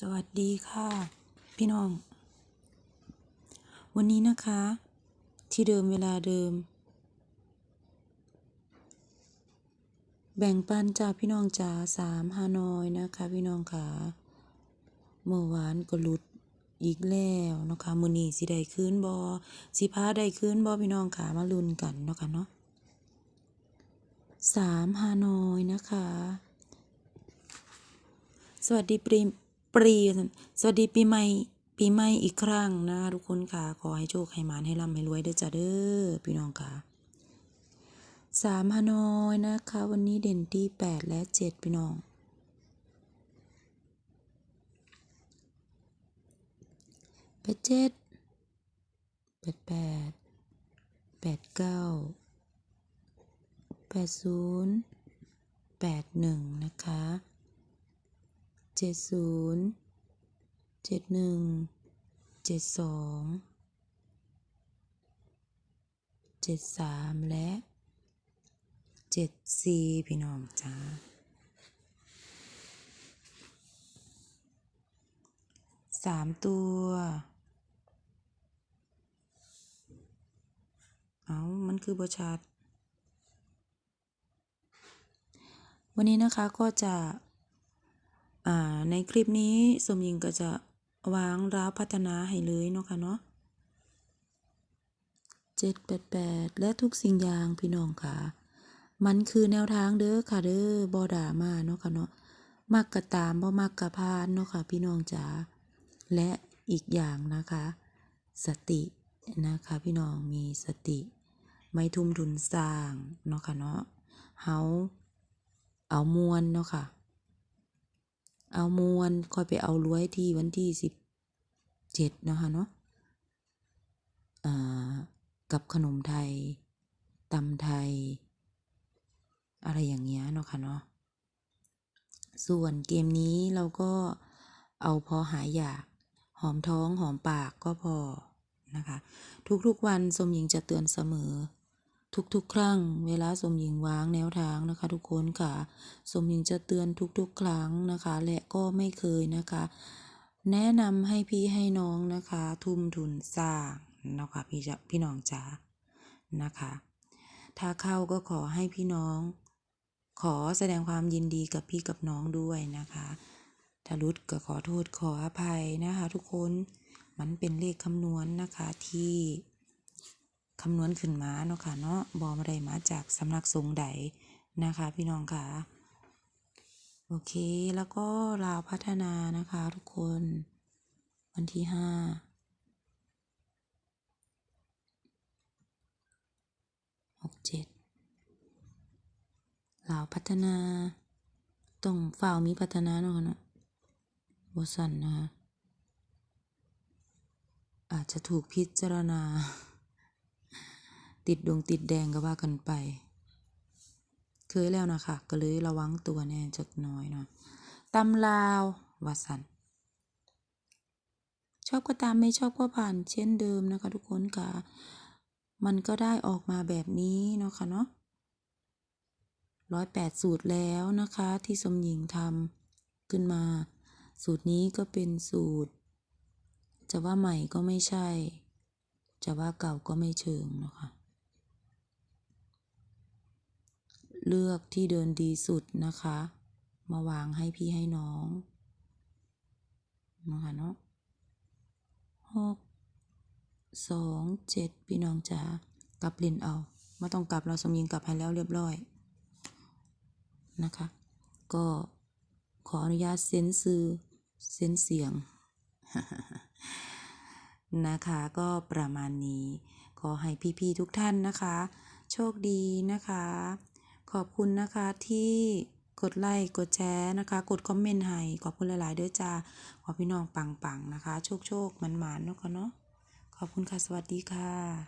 สวัสดีค่ะ พี่น้อง วันนี้นะคะ ที่เดิมเวลาเดิม แบ่งปันจากพี่น้องจ๋าสามฮานอยนะคะ พี่น้องค่ะเมื่อวานก็หลุดอีกแล้วนะคะมือนี้สิได้คืนบอสิพาได้คืนบอพี่น้องค่ะมาลุ้นกันเนาะค่ะเนาะสามฮานอยนะคะ สวัสดีปรี ปรี สวัสดีปีใหม่ปีใหม่อีกครั้งนะทุกคนค่ะ ขอให้โชคให้หมานให้ร่ำให้รวยเด้อจ้าเด้อพี่น้องค่ะสามฮานอยนะคะ วันนี้เด่นที่แปดและเจ็ดพี่น้องแปดเจ็ดแปดแปดแปดเก้าแปดศูนย์แปดหนึ่งนะคะ เจ็ดศูนย์เจ็ดหนึ่งเจ็ดสองเจ็ดสามและเจ็ดสี่พี่น้องจ้าสามตัวเอามันคือบชัด วันนี้นะคะก็จะ ในคลิปนี้สมหญิงก็จะวางร้าวพัฒนาให้เลยเนาะค่ะเนาะเจ็ดแปดแปดและทุกสิ่งอย่างพี่น้องค่ะ มันคือแนวทางเด้อค่ะเด้อบอด่ามาเนาะค่ะเนาะมักกะตามบ่มักกะพานเนาะค่ะ พี่น้องจ๋าและอีกอย่างนะคะ สตินะคะ พี่น้องมีสติ ไม่ทุ่มทุนสร้างเนาะค่ะเนาะเฮาเอามวลเนาะค่ะ เอามวลค่อยไปเอารวยที่วันที่สิบเจ็ดนะคะเนาะอ่ากับขนมไทยตำไทย อะไรอย่างเงี้ยเนาะค่ะเนาะส่วนเกมนี้เราก็เอาพอหายอยากหอมท้องหอมปากก็พอนะคะ ทุกๆวันสมหญิงจะเตือนเสมอ ทุกๆ ครั้ง เวลาสมหญิงวางแนวทางนะคะ ทุกคนค่ะ สมหญิงจะเตือนทุกๆ ครั้งนะคะ และก็ไม่เคยนะคะ แนะนำให้พี่ให้น้องนะคะ ทุ่มทุนสร้างนะคะพี่จะพี่น้องจ๋านะคะ ถ้าเข้าก็ขอให้พี่น้อง ขอแสดงความยินดีกับพี่กับน้องด้วยนะคะถ้ารุดก็ขอโทษขออภัยนะคะ ทุกคนมันเป็นเลขคำนวณนะคะที่ คำนวณขึ้นมาเนาะค่ะเนาะบอมาได้มาจากสำนักสงใดนะคะ พี่น้องค่ะโอเค แล้วก็ลาวพัฒนานะคะ ทุกคน วันที่ห้าหกเจ็ดลาวพัฒนาต้องฝ่าวมีพัฒนาเนาะเนาะบสันนะคะอาจจะถูกพิจารณา ติดดวงติดแดงก็ว่ากันไป เคยแล้วนะคะก็เลยระวังตัวแน่จักน้อยเนาะตำลาววาสันชอบก็ตามไม่ชอบก็ผ่านเช่นเดิมนะคะ ทุกคนค่ะ มันก็ได้ออกมาแบบนี้เนาะค่ะเนาะร้อยแปดสูตรแล้วนะคะ ที่สมหญิงทำขึ้นมา สูตรนี้ก็เป็นสูตร จะว่าใหม่ก็ไม่ใช่ จะว่าเก่าก็ไม่เชิงนะคะ เลือกที่เดินดีสุดนะคะ มาวางให้พี่ให้น้องนะคะเนาะหกสองเจ็ดพี่น้องจ๋ากลับเรียนเอาไม่ต้องกลับเราสมยิงกลับให้แล้วเรียบร้อยนะคะ ก็ขออนุญาตเซ็นซื้อเซ็นเสียงนะคะก็ประมาณนี้ ขอให้พี่ๆทุกท่านนะคะ โชคดีนะคะ ขอบคุณนะคะที่กดไลค์กดแชร์นะคะ กดคอมเมนต์ให้ขอบคุณหลาย ๆ เด้อจ้าขอพี่น้องปังๆนะคะ โชคๆมันๆเนาะค่ะเนาะขอบคุณค่ะ สวัสดีค่ะ